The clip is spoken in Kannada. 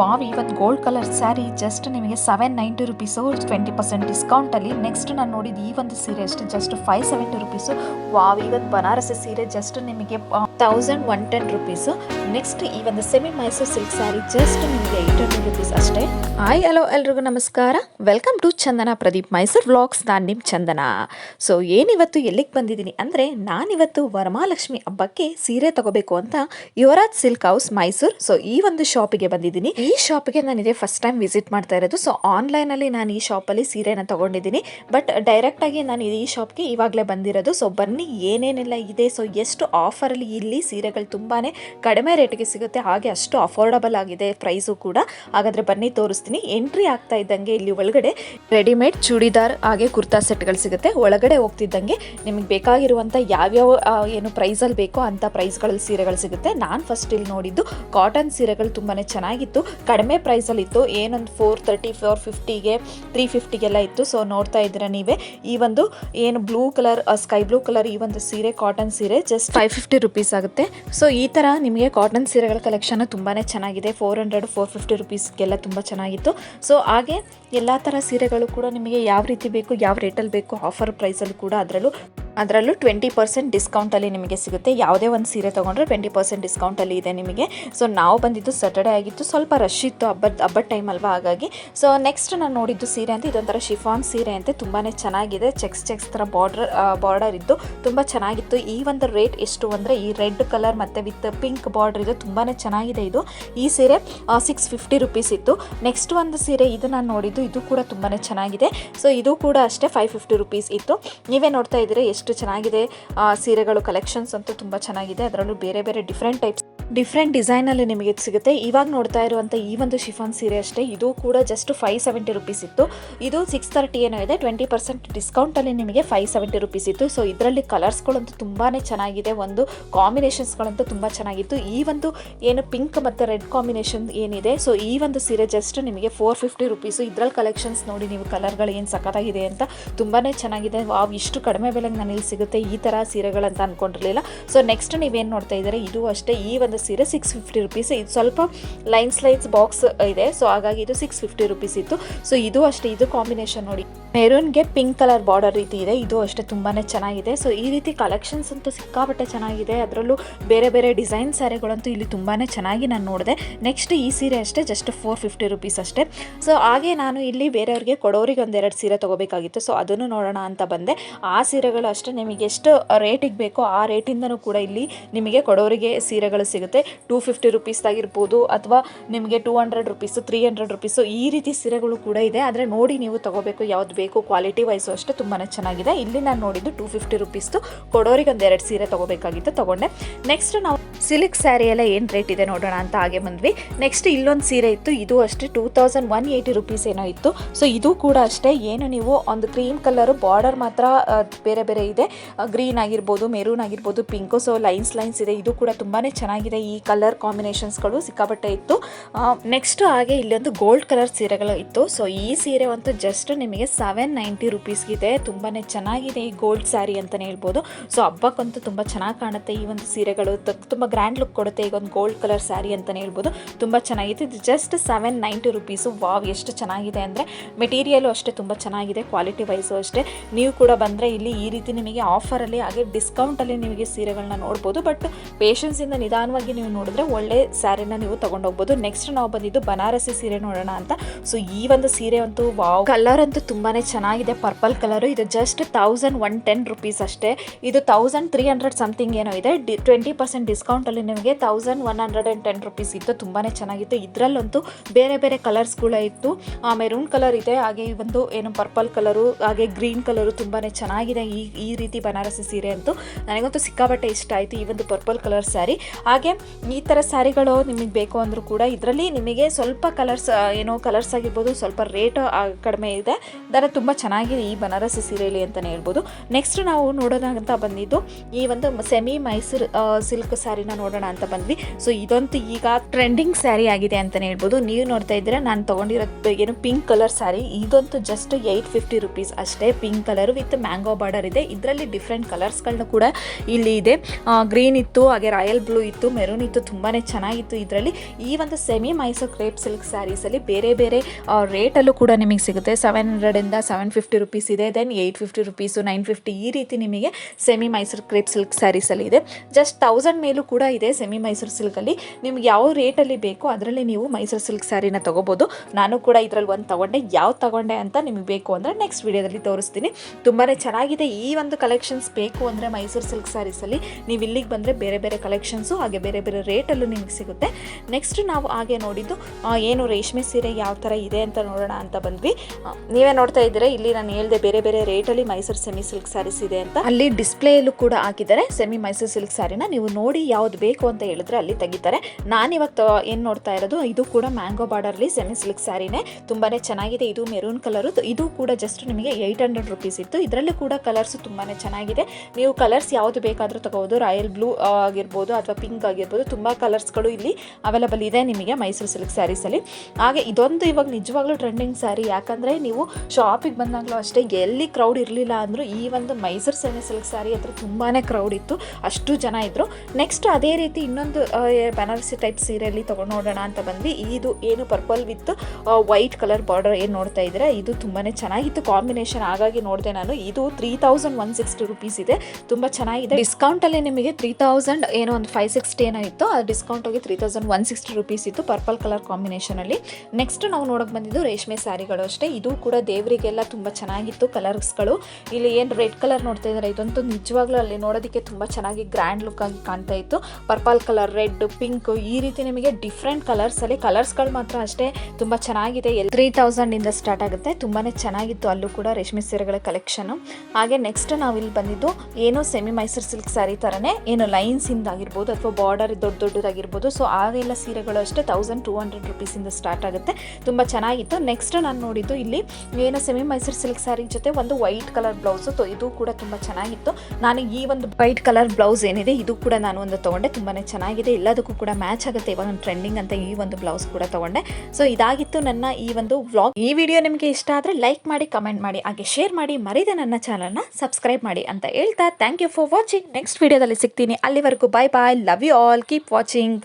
ವಾವ್ ಇವತ್ತು ಗೋಲ್ಡ್ ಕಲರ್ ಸ್ಯಾರಿ ಜಸ್ಟ್ ನಿಮಗೆ seven ninety rupees twenty percent ಡಿಸ್ಕೌಂಟಲ್ಲಿ next ನಾನು ನೋಡಿದ್ದು ಈ ಒಂದು ಸೀರೆ ಅಷ್ಟೇ just five seventy rupees wow ಇವತ್ತು ಬನಾರಸಿ ಸೀರೆ ಜಸ್ಟ್ ನಿಮಗೆ thousand one ten rupees next ಈ ಒಂದು semi Mysuru silk saree just ನಿಮಗೆ ಏಟ್ ಹಂಡ್ರೆಡ್ ರುಪೀಸ್ ಅಷ್ಟೇ. ಹಾಯ್ ಹಲೋ ಎಲ್ರಿಗೂ ನಮಸ್ಕಾರ. Welcome to Chandana Pradeep Mysuru vlogs ನಾನು ನಿಮ್ಮ ಚಂದನಾ. ಸೊ ಏನಿವತ್ತು ಎಲ್ಲಿಗೆ ಬಂದಿದ್ದೀನಿ ಅಂದರೆ, ನಾನಿವತ್ತು ವರಮಹಾಲಕ್ಷ್ಮಿ ಹಬ್ಬಕ್ಕೆ ಸೀರೆ ತಗೋಬೇಕು ಅಂತ Yuvraj silk house Mysuru so ಈ ಒಂದು ಶಾಪಿಗೆ ಬಂದಿದ್ದೀನಿ. ಶಾಪಿಗೆ ನಾನು ಇದೇ ಫಸ್ಟ್ ಟೈಮ್ ವಿಸಿಟ್ ಮಾಡ್ತಾ ಇರೋದು. ಸೊ ಆನ್ಲೈನಲ್ಲಿ ನಾನು ಈ ಶಾಪಲ್ಲಿ ಸೀರೆನ ತಗೊಂಡಿದ್ದೀನಿ. ಬಟ್ ಡೈರೆಕ್ಟಾಗಿ ನಾನು ಈ ಶಾಪ್ಗೆ ಇವಾಗಲೇ ಬಂದಿರೋದು. ಸೊ ಬನ್ನಿ, ಏನೇನೆಲ್ಲ ಇದೆ? ಸೊ ಎಷ್ಟು ಆಫರಲ್ಲಿ ಇಲ್ಲಿ ಸೀರೆಗಳು ತುಂಬಾ ಕಡಿಮೆ ರೇಟಿಗೆ ಸಿಗುತ್ತೆ. ಹಾಗೆ ಅಷ್ಟು ಅಫೋರ್ಡಬಲ್ ಆಗಿದೆ ಪ್ರೈಸು ಕೂಡ. ಹಾಗಾದರೆ ಬನ್ನಿ, ತೋರಿಸ್ತೀನಿ. ಎಂಟ್ರಿ ಆಗ್ತಾ ಇದ್ದಂಗೆ ಇಲ್ಲಿ ಒಳಗಡೆ ರೆಡಿಮೇಡ್ ಚೂಡಿದಾರ್ ಹಾಗೆ ಕುರ್ತಾ ಸೆಟ್ಗಳು ಸಿಗುತ್ತೆ. ಒಳಗಡೆ ಹೋಗ್ತಿದ್ದಂಗೆ ನಿಮಗೆ ಬೇಕಾಗಿರುವಂಥ ಯಾವ್ಯಾವ ಏನು ಪ್ರೈಸಲ್ಲಿ ಬೇಕೋ ಅಂಥ ಪ್ರೈಸ್ಗಳಲ್ಲಿ ಸೀರೆಗಳು ಸಿಗುತ್ತೆ. ನಾನು ಫಸ್ಟ್ ಇಲ್ಲಿ ನೋಡಿದ್ದು ಕಾಟನ್ ಸೀರೆಗಳು ತುಂಬಾ ಚೆನ್ನಾಗಿತ್ತು. ಕಡಿಮೆ ಪ್ರೈಸಲ್ಲಿ ಇತ್ತು. ಏನೊಂದು ಫೋರ್ ತರ್ಟಿ ಫೋರ್ ಫಿಫ್ಟಿಗೆ ತ್ರೀ ಫಿಫ್ಟಿಗೆಲ್ಲ ಇತ್ತು. ಸೊ ನೋಡ್ತಾ ಇದ್ದೀರಾ ನೀವೇ. ಈ ಒಂದು ಏನು blue colour sky blue colour ಈ ಒಂದು ಸೀರೆ ಕಾಟನ್ ಸೀರೆ ಜಸ್ಟ್ ಫೈವ್ ಫಿಫ್ಟಿ ರುಪೀಸ್ ಆಗುತ್ತೆ. ಸೊ ಈ ಥರ ನಿಮಗೆ ಕಾಟನ್ ಸೀರೆಗಳ ಕಲೆಕ್ಷನ್ ತುಂಬಾ ಚೆನ್ನಾಗಿದೆ. ಫೋರ್ ಹಂಡ್ರೆಡ್ ಫೋರ್ ಫಿಫ್ಟಿ ರುಪೀಸ್ಗೆಲ್ಲ ತುಂಬ ಚೆನ್ನಾಗಿತ್ತು. ಸೊ ಹಾಗೆ ಎಲ್ಲ ಥರ ಸೀರೆಗಳು ಕೂಡ ನಿಮಗೆ ಯಾವ ರೀತಿ ಬೇಕು, ಯಾವ ರೇಟಲ್ಲಿ ಬೇಕು ಆಫರ್ ಪ್ರೈಸಲ್ಲಿ ಕೂಡ ಅದರಲ್ಲೂ ಅದರಲ್ಲೂ ಟ್ವೆಂಟಿ ಪರ್ಸೆಂಟ್ ಡಿಸ್ಕೌಂಟಲ್ಲಿ ನಿಮಗೆ ಸಿಗುತ್ತೆ. ಯಾವುದೇ ಒಂದು ಸೀರೆ ತೊಗೊಂಡ್ರೆ ಟ್ವೆಂಟಿ ಪರ್ಸೆಂಟ್ ಡಿಸ್ಕೌಂಟಲ್ಲಿ ಇದೆ ನಿಮಗೆ. ಸೊ ನಾವು ಬಂದಿದ್ದು ಸ್ಯಾಟರ್ಡೇ ಆಗಿತ್ತು. ಸ್ವಲ್ಪ ರಶ್ ಇತ್ತು ಹಬ್ಬದ ಹಬ್ಬದ ಟೈಮ್ ಅಲ್ವಾ? ಹಾಗಾಗಿ ಸೊ ನೆಕ್ಸ್ಟ್ ನಾನು ನೋಡಿದ್ದು ಸೀರೆ ಅಂತ ಇದೊಂಥರ ಶಿಫಾನ್ ಸೀರೆ ಅಂತೆ ತುಂಬಾ ಚೆನ್ನಾಗಿದೆ. ಚೆಕ್ಸ್ ಚೆಕ್ಸ್ ಥರ ಬಾರ್ಡರ್ ಬಾರ್ಡರ್ ಇದ್ದು ತುಂಬ ಚೆನ್ನಾಗಿತ್ತು. ಈ ಒಂದು ರೇಟ್ ಎಷ್ಟು ಅಂದರೆ ಈ ರೆಡ್ ಕಲರ್ ಮತ್ತು ವಿತ್ ಪಿಂಕ್ ಬಾರ್ಡರ್ ಇದು ತುಂಬಾ ಚೆನ್ನಾಗಿದೆ ಇದು. ಈ ಸೀರೆ ಸಿಕ್ಸ್ ಫಿಫ್ಟಿ ರುಪೀಸ್ ಇತ್ತು. ನೆಕ್ಸ್ಟ್ ಒಂದು ಸೀರೆ ಇದು ನಾನು ನೋಡಿದ್ದು, ಇದು ಕೂಡ ತುಂಬಾ ಚೆನ್ನಾಗಿದೆ. ಸೊ ಇದು ಕೂಡ ಅಷ್ಟೇ ಫೈವ್ ಫಿಫ್ಟಿ ರುಪೀಸ್ ಇತ್ತು. ನೀವೇ ನೋಡ್ತಾ ಇದ್ದೀರಾ ಎಷ್ಟು ಚೆನ್ನಾಗಿದೆ ಸೀರೆಗಳು ಕಲೆಕ್ಷನ್ಸ್ ಅಂತೂ ತುಂಬ ಚೆನ್ನಾಗಿದೆ. ಅದರಲ್ಲೂ ಬೇರೆ ಬೇರೆ ಡಿಫ್ರೆಂಟ್ ಟೈಪ್ಸ್ ಡಿಫ್ರೆಂಟ್ ಡಿಸೈನಲ್ಲಿ ನಿಮಗೆ ಸಿಗುತ್ತೆ. ಇವಾಗ ನೋಡ್ತಾ ಇರುವಂಥ ಈ ಒಂದು ಶಿಫಾನ್ ಸೀರೆ ಅಷ್ಟೇ. ಇದು ಕೂಡ ಜಸ್ಟ್ ಫೈವ್ ಸೆವೆಂಟಿ ರುಪೀಸ್ ಇತ್ತು. ಇದು ಸಿಕ್ಸ್ ತರ್ಟಿ ಏನೋ ಇದೆ. ಟ್ವೆಂಟಿ ಪರ್ಸೆಂಟ್ ಡಿಸ್ಕೌಂಟಲ್ಲಿ ನಿಮಗೆ ಫೈವ್ ಸೆವೆಂಟಿ ರುಪೀಸ್ ಇತ್ತು. ಸೊ ಇದರಲ್ಲಿ ಕಲರ್ಸ್ಗಳಂತೂ ತುಂಬಾ ಚೆನ್ನಾಗಿದೆ. ಒಂದು ಕಾಂಬಿನೇಷನ್ಸ್ಗಳಂತೂ ತುಂಬ ಚೆನ್ನಾಗಿತ್ತು. ಈ ಒಂದು ಏನು ಪಿಂಕ್ ಮತ್ತು ರೆಡ್ ಕಾಂಬಿನೇಷನ್ ಏನಿದೆ. ಸೊ ಈ ಒಂದು ಸೀರೆ ಜಸ್ಟ್ ನಿಮಗೆ ಫೋರ್ ಫಿಫ್ಟಿ ರುಪೀಸು ಇದರಲ್ಲಿ ಕಲೆಕ್ಷನ್ಸ್ ನೋಡಿ ನೀವು ಕಲರ್ಗಳು ಏನು ಸಖತ್ತಾಗಿದೆ ಅಂತ. ತುಂಬಾ ಚೆನ್ನಾಗಿದೆ. ವಾವ್, ಇಷ್ಟು ಕಡಿಮೆ ಬೆಲೆಗೆ ನನಗೆ ಸಿಗುತ್ತೆ ಈ ಥರ ಸೀರೆಗಳಂತ ಅಂದ್ಕೊಂಡಿರಲಿಲ್ಲ ಸೊ ನೆಕ್ಸ್ಟ್ ನೀವೇನು ನೋಡ್ತಾ ಇದ್ದಾರೆ? ಇದು ಅಷ್ಟೇ. ಈ ಒಂದು ಸೀರೆ ಸಿಕ್ಸ್ ಫಿಫ್ಟಿ ರುಪೀಸ್ ಇದು ಸ್ವಲ್ಪ ಲೈನ್ಸ್ ಲೈನ್ಸ್ ಬಾಕ್ಸ್ ಇದೆ. ಸೊ ಹಾಗಾಗಿ ಇದು ಸಿಕ್ಸ್ ಫಿಫ್ಟಿ ರುಪೀಸ್ ಇತ್ತು. ಸೊ ಇದು ಅಷ್ಟೇ, ಇದು ಕಾಂಬಿನೇಷನ್ ನೋಡಿ. ಮೆರೂನ್ಗೆ ಪಿಂಕ್ ಕಲರ್ ಬಾರ್ಡರ್ ರೀತಿ ಇದೆ. ಇದು ಅಷ್ಟೇ ತುಂಬಾ ಚೆನ್ನಾಗಿದೆ. ಸೊ ಈ ರೀತಿ ಕಲೆಕ್ಷನ್ಸ್ ಅಂತೂ ಸಿಕ್ಕಾಪಟ್ಟೆ ಚೆನ್ನಾಗಿದೆ. ಅದರಲ್ಲೂ ಬೇರೆ ಬೇರೆ ಡಿಸೈನ್ ಸ್ಯಾರೆಗಳಂತೂ ಇಲ್ಲಿ ತುಂಬಾ ಚೆನ್ನಾಗಿ ನಾನು ನೋಡಿದೆ. ನೆಕ್ಸ್ಟ್ ಈ ಸೀರೆ ಅಷ್ಟೇ ಜಸ್ಟ್ ಫೋರ್ ಫಿಫ್ಟಿ ರುಪೀಸ್ ಅಷ್ಟೇ. ಸೊ ಹಾಗೆ ನಾನು ಇಲ್ಲಿ ಬೇರೆಯವ್ರಿಗೆ ಕೊಡೋರಿಗೆ ಒಂದೆರಡು ಸೀರೆ ತೊಗೋಬೇಕಾಗಿತ್ತು. ಸೊ ಅದನ್ನು ನೋಡೋಣ ಅಂತ ಬಂದೆ. ಆ ಸೀರೆಗಳು ಅಷ್ಟೇ ನಿಮಗೆ ಎಷ್ಟು ರೇಟಿಗೆ ಬೇಕೋ ಆ ರೇಟಿಂದನೂ ಕೂಡ ಇಲ್ಲಿ ನಿಮಗೆ ಕೊಡೋರಿಗೆ ಸೀರೆಗಳು ಸಿಗುತ್ತೆ. ಟೂ ಫಿಫ್ಟಿ ರುಪೀಸ್ದಾಗಿರ್ಬೋದು ಅಥವಾ ನಿಮಗೆ two hundred rupees three hundred rupees ಈ ರೀತಿ ಸೀರೆಗಳು ಕೂಡ ಇದೆ. ಆದರೆ ನೋಡಿ ನೀವು ತಗೋಬೇಕು ಯಾವ್ದು ಬೇಕು. ಕ್ವಾಲಿಟಿ ವೈಸು ಅಷ್ಟೇ ತುಂಬಾ ಚೆನ್ನಾಗಿದೆ. ಇಲ್ಲಿ ನಾನು ನೋಡಿದ್ದು ಟೂ ಫಿಫ್ಟಿ ರುಪೀಸ್ದು ಕೊಡೋರಿಗೆ ಒಂದು ಎರಡು ಸೀರೆ ತೊಗೋಬೇಕಾಗಿತ್ತು. ತೊಗೊಂಡೆ. ನೆಕ್ಸ್ಟ್ ನಾವು ಸಿಲ್ಕ್ ಸ್ಯಾರಿ ಎಲ್ಲ ಏನು ರೇಟ್ ಇದೆ ನೋಡೋಣ ಅಂತ ಹಾಗೆ ಬಂದ್ವಿ. ನೆಕ್ಸ್ಟ್ ಇಲ್ಲೊಂದು ಸೀರೆ ಇತ್ತು, ಇದು ಅಷ್ಟೇ two thousand one eighty rupees ಏನೋ ಇತ್ತು. ಸೊ ಇದು ಕೂಡ ಅಷ್ಟೇ, ಏನು ನೀವು ಒಂದು ಕ್ರೀಮ್ ಕಲರು ಬಾರ್ಡರ್ ಮಾತ್ರ ಬೇರೆ ಬೇರೆ ಇದೆ. ಗ್ರೀನ್ ಆಗಿರ್ಬೋದು ಮೆರೂನ್ ಆಗಿರ್ಬೋದು ಪಿಂಕು ಸೊ ಲೈನ್ಸ್ ಲೈನ್ಸ್ ಇದೆ. ಇದು ಕೂಡ ತುಂಬಾ ಚೆನ್ನಾಗಿದೆ. ಈ ಕಲರ್ ಕಾಂಬಿನೇಷನ್ಸ್ಗಳು ಸಿಕ್ಕಾಪಟ್ಟೆ ಇತ್ತು. ನೆಕ್ಸ್ಟ್ ಹಾಗೆ ಇಲ್ಲೊಂದು ಗೋಲ್ಡ್ ಕಲರ್ ಸೀರೆಗಳು ಇತ್ತು. ಸೊ ಈ ಸೀರೆ ಅಂತೂ ಜಸ್ಟ್ ನಿಮಗೆ ಸೆವೆನ್ ನೈಂಟಿ ರುಪೀಸ್ಗಿದೆ ತುಂಬಾ ಚೆನ್ನಾಗಿದೆ ಈ ಗೋಲ್ಡ್ ಸ್ಯಾರಿ ಅಂತಲೇ ಹೇಳ್ಬೋದು. ಸೊ ಹಬ್ಬಕ್ಕಂತೂ ತುಂಬ ಚೆನ್ನಾಗಿ ಕಾಣುತ್ತೆ ಈ ಒಂದು ಸೀರೆಗಳು. ತುಂಬ ಲುಕ್ ಕೊಡುತ್ತೆ. ಈಗ ಒಂದು ಗೋಲ್ಡ್ ಕಲರ್ ಸ್ಯಾರಿ ಅಂತಲೇ ಹೇಳ್ಬೋದು. ತುಂಬ ಚೆನ್ನಾಗಿದೆ ಇದು just seven ninety rupees wow, ಎಷ್ಟು ಚೆನ್ನಾಗಿದೆ ಅಂದರೆ ಮೆಟೀರಿಯಲು ಅಷ್ಟೇ ತುಂಬ ಚೆನ್ನಾಗಿದೆ. ಕ್ವಾಲಿಟಿ ವೈಸು ಅಷ್ಟೇ. ನೀವು ಕೂಡ ಬಂದರೆ ಇಲ್ಲಿ ಈ ರೀತಿ ನಿಮಗೆ ಆಫರಲ್ಲಿ ಹಾಗೆ ಡಿಸ್ಕೌಂಟಲ್ಲಿ ನಿಮಗೆ ಸೀರೆಗಳನ್ನ ನೋಡ್ಬೋದು. ಬಟ್ ಪೇಷನ್ಸಿಂದ ನಿಧಾನವಾಗಿ ನೀವು ನೋಡಿದ್ರೆ ಒಳ್ಳೆ ಸ್ಯಾರಿನ ನೀವು ತೊಗೊಂಡೋಗ್ಬೋದು. ನೆಕ್ಸ್ಟ್ ನಾವು ಬಂದಿದ್ದು ಬನಾರಸಿ ಸೀರೆ ನೋಡೋಣ ಅಂತ. ಸೊ ಈ ಒಂದು ಸೀರೆ ಅಂತೂ ವಾವ್. ಕಲರ್ ಅಂತೂ ತುಂಬಾ ಚೆನ್ನಾಗಿದೆ. ಪರ್ಪಲ್ ಕಲರು ಇದು just thousand one ten rupees ಅಷ್ಟೇ. ಇದು ತೌಸಂಡ್ ತ್ರೀ ಹಂಡ್ರೆಡ್ ಸಮಥಿಂಗ್ ಏನೋ ಇದೆ. ಡಿ ಟ್ವೆಂಟಿ ಪರ್ಸೆಂಟ್ ಡಿಸ್ಕೌಂಟಲ್ಲಿ ನಿಮಗೆ thousand one hundred and ten rupees ಇತ್ತು. ತುಂಬಾ ಚೆನ್ನಾಗಿತ್ತು. ಇದರಲ್ಲಂತೂ ಬೇರೆ ಬೇರೆ ಕಲರ್ಸ್ಗಳ ಇತ್ತು. ಮೆರೂನ್ ಕಲರ್ ಇದೆ, ಹಾಗೆ ಈ ಒಂದು ಏನು ಪರ್ಪಲ್ ಕಲರು ಹಾಗೆ ಗ್ರೀನ್ ಕಲರು ತುಂಬಾ ಚೆನ್ನಾಗಿದೆ ಈ ಈ ರೀತಿ ಬನಾರಸಿ ಸೀರೆ ಅಂತೂ. ನನಗಂತೂ ಸಿಕ್ಕಾಪಟ್ಟೆ ಇಷ್ಟ ಆಯಿತು ಈ ಒಂದು ಪರ್ಪಲ್ ಕಲರ್ ಸ್ಯಾರಿ ಹಾಗೆ ಈ ಥರ ಸ್ಯಾರಿಗಳು ನಿಮಗೆ ಬೇಕು ಅಂದರೂ ಕೂಡ ಇದರಲ್ಲಿ ನಿಮಗೆ ಸ್ವಲ್ಪ ಕಲರ್ಸ್ ಏನೋ ಕಲರ್ಸ್ ಆಗಿರ್ಬೋದು, ಸ್ವಲ್ಪ ರೇಟ್ ಕಡಿಮೆ ಇದೆ. ದರ ತುಂಬ ಚೆನ್ನಾಗಿದೆ ಈ ಬನಾರಸಿ ಸೀರೆಯಲ್ಲಿ ಅಂತಲೇ ಹೇಳ್ಬೋದು. ನೆಕ್ಸ್ಟ್ ನಾವು ನೋಡೋದಂತ ಬಂದಿದ್ದು ಈ ಒಂದು ಸೆಮಿ ಮೈಸೂರು ಸಿಲ್ಕ್ ಸ್ಯಾರಿನ ಸ್ಯಾರಿನ ನೋಡೋಣ ಅಂತ ಬಂದ್ವಿ. ಸೊ ಇದಂತೂ ಈಗ ಟ್ರೆಂಡಿಂಗ್ ಸ್ಯಾರಿ ಆಗಿದೆ ಅಂತಲೇ ಹೇಳ್ಬೋದು. ನೀವು ನೋಡ್ತಾ ಇದ್ದೀರಾ, ನಾನು ತೊಗೊಂಡಿರೋದು ಏನು ಪಿಂಕ್ ಕಲರ್ ಸ್ಯಾರಿ ಇದಂತೂ ಜಸ್ಟ್ ಏಯ್ಟ್ ಫಿಫ್ಟಿ ರುಪೀಸ್ ಅಷ್ಟೇ. Pink colour with mango border ಇದೆ. ಇದರಲ್ಲಿ ಡಿಫ್ರೆಂಟ್ ಕಲರ್ಸ್ಗಳನ್ನ ಕೂಡ ಇಲ್ಲಿ ಇದೆ. ಗ್ರೀನ್ ಇತ್ತು, ಹಾಗೆ ರಾಯಲ್ ಬ್ಲೂ ಇತ್ತು ಮೆರೂನ್ ಇತ್ತು ತುಂಬಾ ಚೆನ್ನಾಗಿತ್ತು ಇದರಲ್ಲಿ. ಈ ಒಂದು ಸೆಮಿ ಮೈಸೂರು ಕ್ರೇಪ್ ಸಿಲ್ಕ್ ಸ್ಯಾರೀಸಲ್ಲಿ ಬೇರೆ ಬೇರೆ ರೇಟಲ್ಲೂ ಕೂಡ ನಿಮಗೆ ಸಿಗುತ್ತೆ. ಸೆವೆನ್ ಹಂಡ್ರೆಡಿಂದ ಸೆವೆನ್ ಫಿಫ್ಟಿ ರುಪೀಸ್ ಇದೆ. Then eight fifty rupees nine fifty ಈ ರೀತಿ ನಿಮಗೆ ಸೆಮಿ ಮೈಸೂರು ಕ್ರೇಪ್ ಸಿಲ್ಕ್ ಸ್ಯಾರೀಸಲ್ಲಿ ಇದೆ. ಜಸ್ಟ್ ತೌಸಂಡ್ ಮೇಲೂ ಕೂಡ ಇದೆ ಸೆಮಿ ಮೈಸೂರು ಸಿಲ್ಕಲ್ಲಿ. ನಿಮ್ಗೆ ಯಾವ ರೇಟಲ್ಲಿ ಬೇಕೋ ಅದರಲ್ಲಿ ನೀವು ಮೈಸೂರು ಸಿಲ್ಕ್ ಸ್ಯಾರಿನ ತೊಗೋಬೋದು. ನಾನು ಕೂಡ ಇದರಲ್ಲಿ ಒಂದು ತೊಗೊಂಡೆ. ಯಾವ ತೊಗೊಂಡೆ ಅಂತ ನಿಮಗೆ ಬೇಕು ಅಂದರೆ ನೆಕ್ಸ್ಟ್ ವೀಡಿಯೋದಲ್ಲಿ ತೋರಿಸ್ತೀನಿ. ತುಂಬಾ ಚೆನ್ನಾಗಿದೆ ಈ ಒಂದು ಕಲೆಕ್ಷನ್ಸ್ ಬೇಕು ಅಂದರೆ ಮೈಸೂರು ಸಿಲ್ಕ್ ಸ್ಯಾರೀಸಲ್ಲಿ ನೀವು ಇಲ್ಲಿಗೆ ಬಂದರೆ ಬೇರೆ ಬೇರೆ ಕಲೆಕ್ಷನ್ಸು ಹಾಗೆ ಬೇರೆ ಬೇರೆ ರೇಟಲ್ಲೂ ನಿಮಗೆ ಸಿಗುತ್ತೆ. ನೆಕ್ಸ್ಟ್ ನಾವು ಹಾಗೆ ನೋಡಿದ್ದು ಏನು ರೇಷ್ಮೆ ಸೀರೆ ಯಾವ ಥರ ಇದೆ ಅಂತ ನೋಡೋಣ ಅಂತ ಬಂದ್ವಿ. ನೀವೇ ನೋಡ್ತಾ ಇದ್ದೀರಾ? ಇಲ್ಲಿ ನಾನು ಹೇಳಿದೆ ಬೇರೆ ಬೇರೆ ರೇಟಲ್ಲಿ ಮೈಸೂರು ಸೆಮಿ ಸಿಲ್ಕ್ ಸ್ಯಾರೀಸ್ ಇದೆ ಅಂತ. ಅಲ್ಲಿ ಡಿಸ್ಪ್ಲೇಯಲ್ಲೂ ಕೂಡ ಹಾಕಿದ್ದಾರೆ. ಸೆಮಿ ಮೈಸೂರು ಸಿಲ್ಕ್ ಸ್ಯಾರಿನ ನೀವು ನೋಡಿ ಯಾವ್ದು ಬೇಕು ಅಂತ ಹೇಳಿದ್ರೆ ಅಲ್ಲಿ ತೆಗಿತಾರೆ. ನಾನಿವತ್ತು ಏನು ನೋಡ್ತಾ ಇರೋದು, ಇದು ಕೂಡ ಮ್ಯಾಂಗೋ ಬಾರ್ಡರ್ಲಿ ಸೆಮಿ ಸಿಲ್ಕ್ ಸ್ಯಾರಿನೇ. ತುಂಬಾನೇ ಚೆನ್ನಾಗಿದೆ, ಇದು ಮೆರೂನ್ ಕಲರು. ಇದು ಕೂಡ ಜಸ್ಟ್ ನಿಮಗೆ ಏಯ್ಟ್ ಹಂಡ್ರೆಡ್ ರುಪೀಸ್ ಇತ್ತು. ಇದರಲ್ಲಿ ಕೂಡ ಕಲರ್ಸ್ ತುಂಬಾನೇ ಚೆನ್ನಾಗಿದೆ. ನೀವು ಕಲರ್ಸ್ ಯಾವುದು ಬೇಕಾದರೂ ತಗೋಬೋದು. ರಾಯಲ್ ಬ್ಲೂ ಆಗಿರ್ಬೋದು ಅಥವಾ ಪಿಂಕ್ ಆಗಿರ್ಬೋದು. ತುಂಬ ಕಲರ್ಸ್ಗಳು ಇಲ್ಲಿ ಅವೈಲಬಲ್ ಇದೆ ನಿಮಗೆ ಮೈಸೂರು ಸಿಲ್ಕ್ ಸ್ಯಾರೀಸಲ್ಲಿ. ಹಾಗೆ ಇದೊಂದು ಇವಾಗ ನಿಜವಾಗ್ಲೂ ಟ್ರೆಂಡಿಂಗ್ ಸ್ಯಾರಿ. ಯಾಕಂದರೆ ನೀವು ಶಾಪಿಗೆ ಬಂದಾಗಲೂ ಅಷ್ಟೇ ಎಲ್ಲಿ ಕ್ರೌಡ್ ಇರಲಿಲ್ಲ ಅಂದರೂ ಈ ಒಂದು ಮೈಸೂರು ಸೆಮಿ ಸಿಲ್ಕ್ ಸ್ಯಾರಿ ಹತ್ರ ತುಂಬಾ ಕ್ರೌಡ್ ಇತ್ತು. ಅಷ್ಟು ಜನ ಇದ್ದರು ನೆಕ್ಸ್ಟ್ ಅದೇ ರೀತಿ ಇನ್ನೊಂದು ಬನಾರಸಿ ಟೈಪ್ ಸೀರೆಯಲ್ಲಿ ತೊಗೊಂಡು ನೋಡೋಣ ಅಂತ ಬಂದ್ವಿ. ಇದು ಏನು purple with white colour border ಏನು ನೋಡ್ತಾ ಇದ್ದೀರಾ? ಇದು ತುಂಬಾ ಚೆನ್ನಾಗಿತ್ತು ಕಾಂಬಿನೇಷನ್ ಹಾಗಾಗಿ ನೋಡಿದೆ ನಾನು. ಇದು three thousand one sixty rupees ಇದೆ. ತುಂಬ ಚೆನ್ನಾಗಿದೆ. ಡಿಸ್ಕೌಂಟಲ್ಲಿ ನಿಮಗೆ ತ್ರೀ ತೌಸಂಡ್ ಏನೋ ಒಂದು ಫೈವ್ ಸಿಕ್ಸ್ಟಿ ಏನೋ ಇತ್ತು. ಅದು ಡಿಸ್ಕೌಂಟ್ ಹೋಗಿ three thousand one sixty rupees ಇತ್ತು ಪರ್ಪಲ್ ಕಲರ್ ಕಾಂಬಿನೇಷನಲ್ಲಿ ನೆಕ್ಸ್ಟ್ ನಾವು ನೋಡೋಕೆ ಬಂದಿದ್ದು ರೇಷ್ಮೆ ಸ್ಯಾರಿಗಳು ಅಷ್ಟೇ. ಇದು ಕೂಡ ದೇವರಿಗೆಲ್ಲ ತುಂಬ ಚೆನ್ನಾಗಿತ್ತು ಕಲರ್ಸ್ಗಳು ಇಲ್ಲಿ ಏನು ರೆಡ್ ಕಲರ್ ನೋಡ್ತಾ ಇದ್ದಾರೆ? ಇದಂತೂ ನಿಜವಾಗ್ಲೂ ಅಲ್ಲಿ ನೋಡೋದಕ್ಕೆ ತುಂಬ ಚೆನ್ನಾಗಿ ಗ್ರ್ಯಾಂಡ್ ಲುಕ್ ಆಗಿ ಕಾಣ್ತಾ ಇತ್ತು. ಪರ್ಪಲ್ ಕಲರ್ ರೆಡ್, ಪಿಂಕ್, ಈ ರೀತಿ ನಿಮಗೆ ಡಿಫ್ರೆಂಟ್ ಕಲರ್ಸ್ ಕಲರ್ಸ್ಗಳು ಮಾತ್ರ ಅಷ್ಟೇ. ತುಂಬಾ ಚೆನ್ನಾಗಿದೆ. ಎಲ್ ತ್ರೀ ಇಂದ ಸ್ಟಾರ್ಟ್ ಆಗುತ್ತೆ. ತುಂಬಾನೇ ಚೆನ್ನಾಗಿತ್ತು ಅಲ್ಲೂ ಕೂಡ ರೇಷ್ಮೆ ಸೀರೆಗಳ ಕಲೆಕ್ಷನ್ ಹಾಗೆ ನೆಕ್ಸ್ಟ್ ನಾವು ಇಲ್ಲಿ ಬಂದಿದ್ದು ಏನು ಸೆಮಿ ಮೈಸೂರು ಸಿಲ್ಕ್ ಸ್ಯಾರಿ ತರನೇ, ಏನು ಲೈನ್ಸಿಂದ ಆಗಿರ್ಬೋದು ಅಥವಾ ಬಾರ್ಡರ್ ದೊಡ್ಡ ದೊಡ್ಡದಾಗಿರ್ಬೋದು. ಸೊ ಆಗೆಲ್ಲ ಸೀರೆಗಳು ಅಷ್ಟೇ ತೌಸಂಡ್ ಟೂ ಹಂಡ್ರೆಡ್ ಇಂದ ಸ್ಟಾರ್ಟ್ ಆಗುತ್ತೆ. ತುಂಬಾ ಚೆನ್ನಾಗಿತ್ತು. ನೆಕ್ಸ್ಟ್ ನಾನು ನೋಡಿದ್ದು ಇಲ್ಲಿ ಏನು ಸೆಮಿ ಮೈಸೂರು ಸಿಲ್ಕ್ ಸ್ಯಾರಿ ಜೊತೆ ಒಂದು ವೈಟ್ ಕಲರ್ ಬ್ಲೌಸ್ ಇದು ಕೂಡ ತುಂಬಾ ಚೆನ್ನಾಗಿತ್ತು. ನಾನು ಈ ಒಂದು ವೈಟ್ ಕಲರ್ ಬ್ಲೌಸ್ ಏನಿದೆ, ಇದು ಕೂಡ ನಾನು ಒಂದು ತೊಗೊಂಡೆ ತುಂಬಾ ಚೆನ್ನಾಗಿದೆ. ಎಲ್ಲದಕ್ಕೂ ಕೂಡ ಮ್ಯಾಚ್ ಆಗುತ್ತೆ. ಇವಾಗ ಟ್ರೆಂಡಿಂಗ್ ಅಂತ ಈ ಒಂದು ಬ್ಲೌಸ್ ಕೂಡ ತೊಗೊಂಡೆ. ಸೊ ಇದಾಗಿತ್ತು ನನ್ನ ಈ ಒಂದು ವ್ಲಾಗ್ ಈ ವಿಡಿಯೋ ನಿಮಗೆ ಇಷ್ಟ ಆದರೆ ಲೈಕ್ ಮಾಡಿ ಕಮೆಂಟ್ ಮಾಡಿ, ಹಾಗೆ ಶೇರ್ ಮಾಡಿ, ಮರಿದೆ ನನ್ನ ಚಾನಲ್ನ ಸಬ್ಸ್ಕ್ರೈಬ್ ಮಾಡಿ ಅಂತ ಹೇಳ್ತಾ. Thank you for watching next ವಿಡಿಯೋದಲ್ಲಿ ಸಿಗ್ತೀನಿ. ಅಲ್ಲಿವರೆಗೂ bye bye love you all keep watching